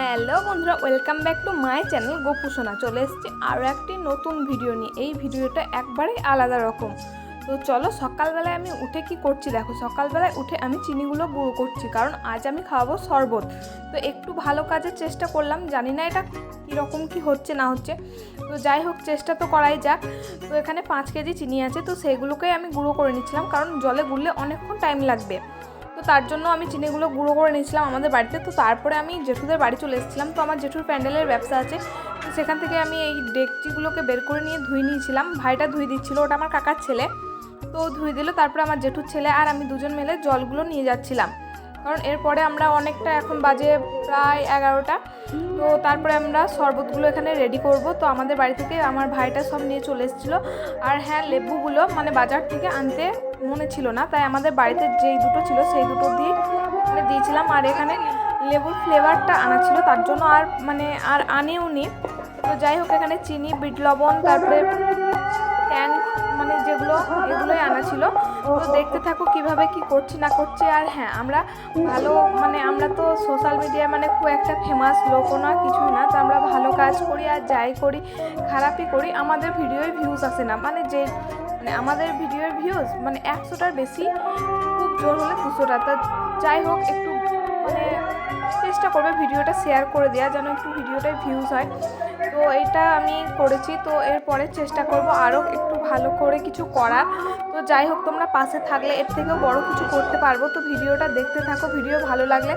Hello বন্ধুরা welcome back to my channel Gopusona. চলে এসেছি আরও একটি নতুন ভিডিও নিয়ে। এই ভিডিওটা একবারে আলাদা রকম। তো চলো, সকালবেলায় আমি উঠে কি করছি? দেখো, সকালবেলায় উঠে আমি চিনিগুলো গুঁড়ো করছি, কারণ আজ আমি খাওয়াবো শরবত। তো একটু ভালো কাজের চেষ্টা করলাম, জানি না এটা কীরকম কি হচ্ছে, না হচ্ছে। তো যাই হোক, চেষ্টা তো করাই যাক। তো এখানে পাঁচ কেজি চিনি আছে, তো সেগুলোকেই আমি গুঁড়ো করে নিচ্ছিলাম, কারণ জলে গুললে অনেকক্ষণ টাইম লাগবে। তো তার জন্য আমি চিনিগুলো গুঁড়ো করে নিয়েছিলাম আমাদের বাড়িতে। তো তারপরে আমি জেঠুদের বাড়ি চলে এসেছিলাম। তো আমার জেঠুর প্যান্ডেলের ব্যবসা আছে। তো সেখান থেকে আমি এই ডেকচিগুলোকে বের করে নিয়ে ধুয়ে নিয়েছিলাম। ভাইটা ধুয়ে দিচ্ছিল, ওটা আমার কাকার ছেলে। তো ধুয়ে দিল, তারপরে আমার জেঠুর ছেলে আর আমি দুজন মিলে জলগুলো নিয়ে যাচ্ছিলাম। কারণ এরপরে আমরা অনেকটা, এখন বাজে প্রায় এগারোটা। তো তারপরে আমরা শরবতগুলো এখানে রেডি করব। তো আমাদের বাড়ি থেকে আমার ভাইটা সব নিয়ে চলে এসেছিল। আর হ্যাঁ লেবুগুলো মানে বাজার থেকে আনতে মনে ছিল না। তাই আমাদের বাড়িতে যেই দুটো ছিল, সেই দুটো দিয়ে মানে দিয়েছিলাম। আর এখানে লেবুর ফ্লেভারটা আনা ছিল, তার জন্য আর মানে আর আনেও নি তো যাই হোক, এখানে চিনি, বিট লবণ, তারপরে যেগুলো, এগুলোই আনা ছিল। তো দেখতে থাকো কীভাবে কি করছি না করছি। আর হ্যাঁ আমরা ভালো মানে আমরা তো সোশ্যাল মিডিয়ায় মানে খুব একটা ফেমাস লোকও না কিছুই না। তো আমরা ভালো কাজ করি আর যাই করি, খারাপই করি, আমাদের ভিডিওয় ভিউজ আসে না। মানে যে মানে আমাদের ভিডিওর ভিউজ মানে একশোটার বেশি, খুব জোর হলে দুশোটা। তা যাই হোক, একটু মানে চেষ্টা করবে ভিডিওটা শেয়ার করে দেওয়া যেন একটু ভিডিওটায় ভিউজ হয়। তো এটা আমি করেছি, তো এরপরে চেষ্টা করব আরও একটু ভালো করে কিছু করার। তো যাই হোক, তোমরা পাশে থাকলে এর থেকেও বড় কিছু করতে পারব। তো ভিডিওটা দেখতে থাকো, ভিডিও ভালো লাগলে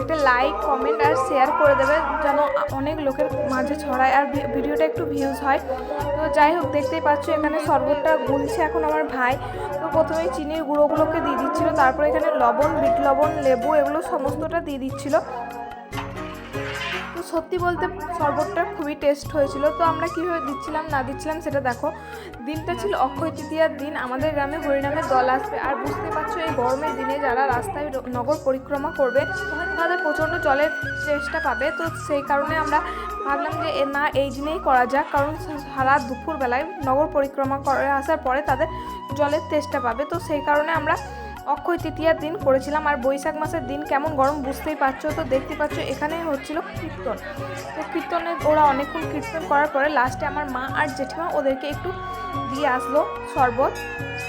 একটা লাইক কমেন্ট আর শেয়ার করে দেবে যেন অনেক লোকের মাঝে ছড়ায় আর ভিডিওটা একটু ভিউজ হয়। তো যাই হোক, দেখতেই পাচ্ছ এখানে শরবতটা গুলছে এখন আমার ভাই। তো প্রথমেই চিনির গুঁড়োগুলোকে দিয়ে দিচ্ছিল, তারপরে এখানে লবণ, বিট লবণ, লেবু, এগুলো সমস্তটা দিয়ে দিচ্ছিল। সত্যি বলতে শরবতটা খুবই টেস্ট হয়েছিল। তো আমরা কীভাবে দিচ্ছিলাম, না দিচ্ছিলাম সেটা দেখো। দিনটা ছিল অক্ষয় তৃতীয়ার দিন। আমাদের গ্রামে হরিনামের দল আসবে। আর বুঝতে পারছ, এই গরমের দিনে যারা রাস্তায় নগর পরিক্রমা করবে, তাদের প্রচণ্ড জলের চেষ্টা পাবে। তো সেই কারণে আমরা ভাবলাম যে না, এই দিনেই করা যাক। কারণ সারা দুপুরবেলায় নগর পরিক্রমা করে আসার পরে তাদের জলের তেষ্টা পাবে। তো সেই কারণে আমরা অক্ষয় তৃতীয়ার দিন করেছিলাম, আর বৈশাখ মাসের দিন কেমন গরম বুঝতেই পারছ তো? দেখতে পাচ্ছ এখানে হচ্ছিল কীর্তন। তো কীর্তনে ওরা অনেকক্ষণ কীর্তন করার পরে লাস্টে আমার মা আর জেঠিমা ওদেরকে একটু দিয়ে আসলো শরবত।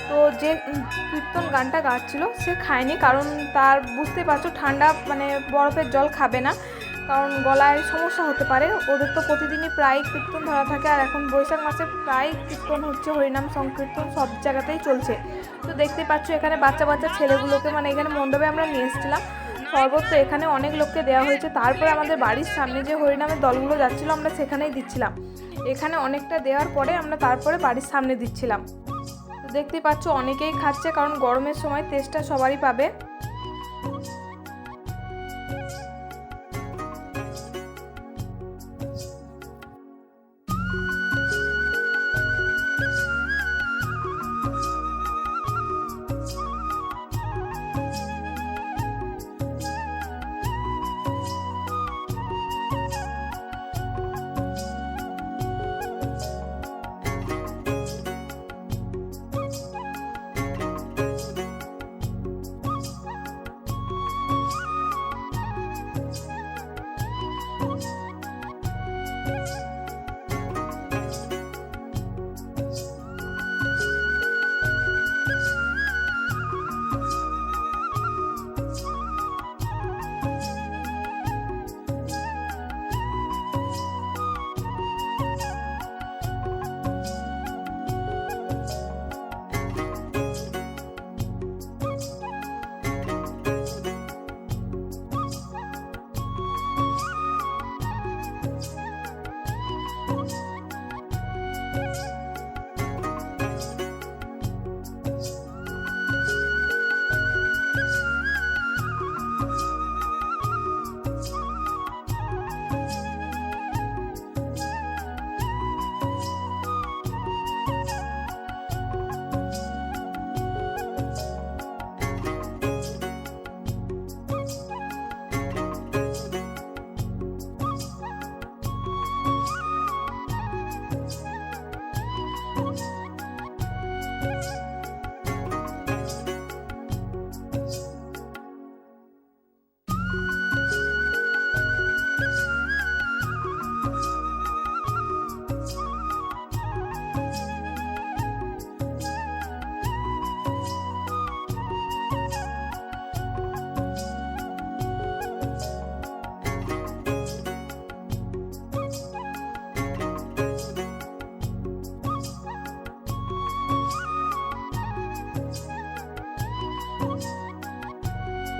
তো যে কীর্তন গানটা গাচ্ছিল সে খায়নি, কারণ তার বুঝতে পারছ, ঠান্ডা মানে বরফের জল খাবে না। কারণ গলায় সমস্যা হতে পারে। ওদের তো প্রতিদিনই প্রায় কীর্তন ধরা থাকে আর এখন বৈশাখ মাসে প্রায় কীর্তন হচ্ছে, হরিনাম সংকীর্তন সব জায়গাতেই চলছে। তো দেখতে পাচ্ছ এখানে বাচ্চা বাচ্চা ছেলেগুলোকে মানে এখানে মণ্ডপে আমরা নিয়ে এসেছিলাম। সর্বত্র এখানে অনেক লোককে দেওয়া হয়েছে। তারপরে আমাদের বাড়ির সামনে যে হরিনামের দলগুলো যাচ্ছিল, আমরা সেখানেই দিচ্ছিলাম। এখানে অনেকটা দেওয়ার পরে আমরা তারপরে বাড়ির সামনে দিচ্ছিলাম। তো দেখতেই পাচ্ছ অনেকেই খাচ্ছে কারণ গরমের সময় তেষ্টা সবারই পাবে।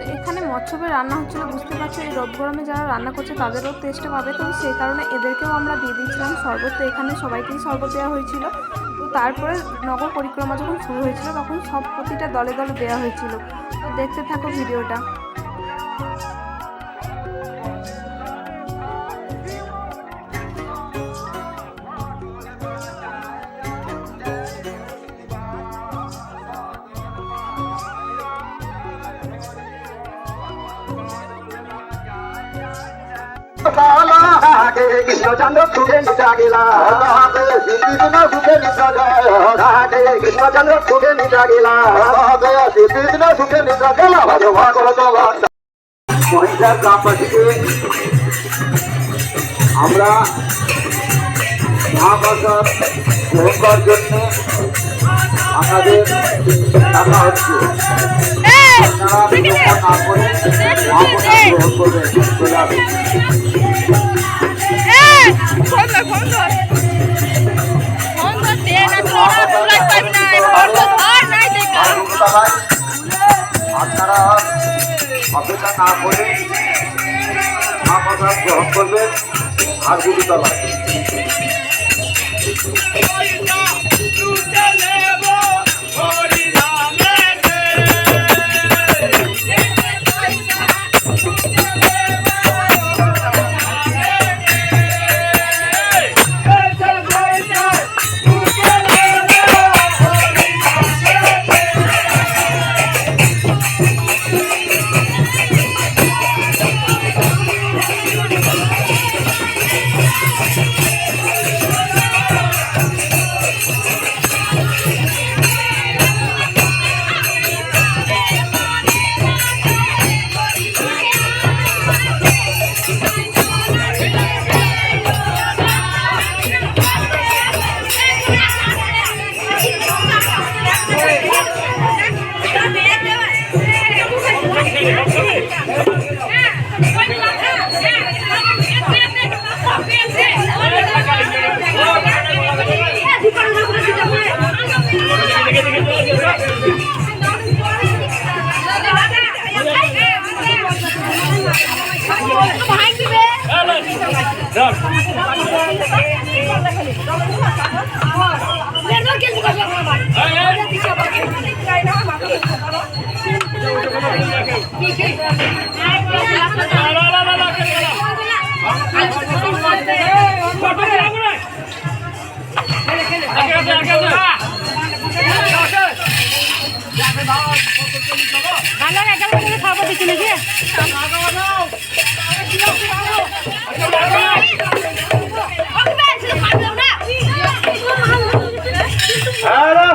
মৎস্যবে রান্না হচ্ছিল, বুঝতে পারছ? এই রোদ গরমে যারা রান্না করছে, তাদেরও টেস্টে পাবে। তো সেই কারণে এদেরকেও আমরা দিয়ে দিয়েছিলাম শরবত। তো এখানে সবাইকেই শরবত দেওয়া হয়েছিল। তো তারপরে নগর পরিক্রমা যখন শুরু হয়েছিল, তখন সব প্রতিটা দলে দলে দেওয়া হয়েছিল। তো দেখতে থাকো ভিডিওটা। কৃষ্ণ চন্দ্র সুখে নিতা গেলা কৃষ্ণ সুখে নিতা কৃষ্ণ চন্দ্র সুখে নিতা গেলা কৃষ্ণ সুখে নিতা গেলা মহিলা গ্রামবাসীকে আমরা করার জন্য আমাদের টাকা হচ্ছে। অপেক্ষা না করে আপনার গ্রহণ করবেন আর গুরুতলায় হ্যালো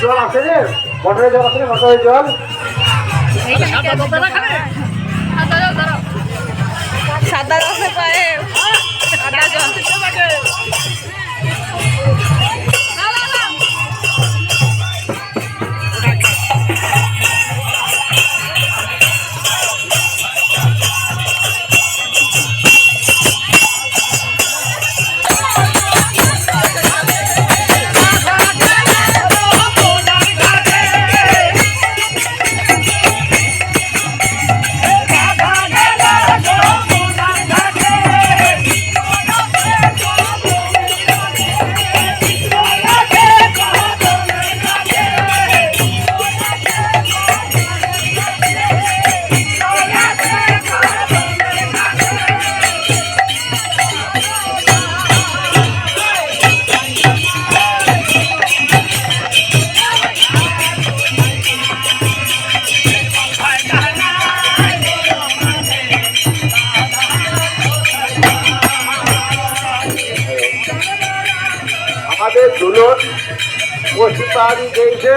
জল আছে রে? মটরের জল আছে রে? মোটরের জল। সাদা রসে পায়ে। সাদা জল। এসে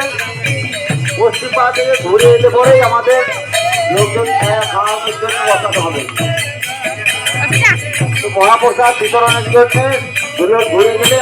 পশ্চিম পা থেকে ঘুরে এলে পরেই আমাদের লোকজন খাওয়া- খাওয়ানোর জন্য বসাতে হবে। তো মহাপ্রসাদ বিতরণের জন্য ঘুরে ঘুরে গেলে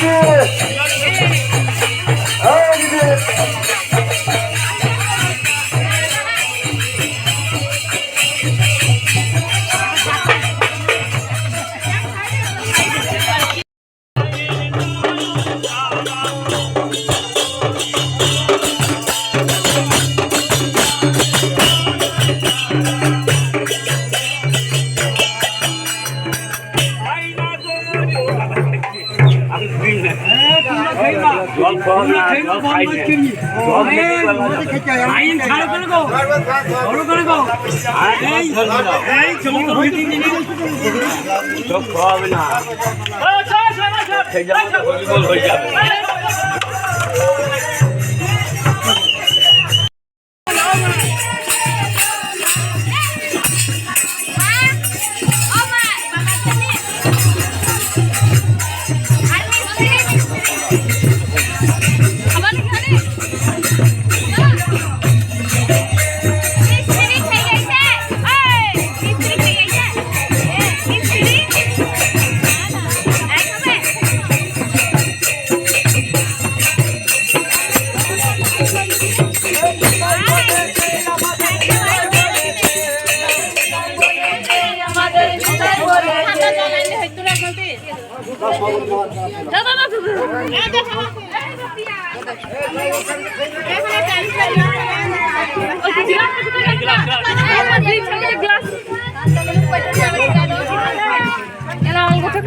হ্যাঁ সব খাওয়াবে না হয়ে যাবে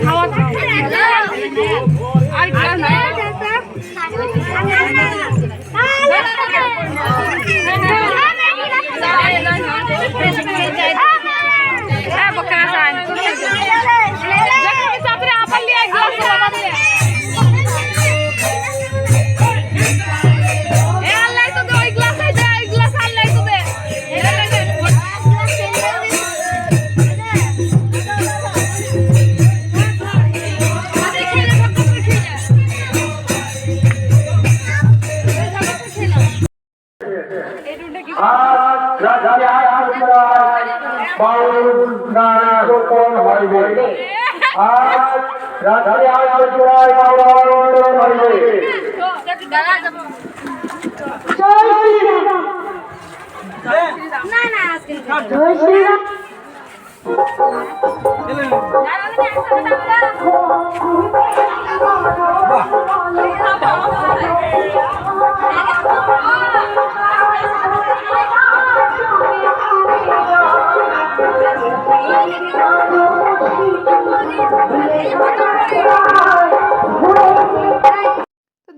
খাওয়া আর গ্লাস নাই হ্যাঁ রাজা আজ বাউল গান রোপণ হইবে আজ রাজা আজ বাউল হইবে তো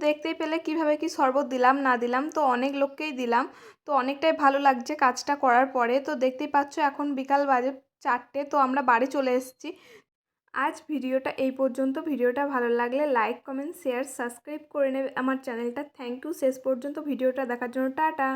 দেখতেই পেলে কীভাবে কি শরবত দিলাম, না দিলাম, তো অনেক লোককেই দিলাম। তো অনেকটাই ভালো লাগছে কাজটা করার পরে। তো দেখতেই পাচ্ছ এখন বিকাল বাজে চারটে, তো আমরা বাড়ি চলে এসেছি। আজ ভিডিওটা এই পর্যন্ত। ভিডিওটা ভালো লাগলে লাইক, কমেন্ট, শেয়ার, সাবস্ক্রাইব করে নেবে। আমার চ্যানেলটা থ্যাংক ইউ। শেষ পর্যন্ত ভিডিওটা দেখার জন্য টাটা।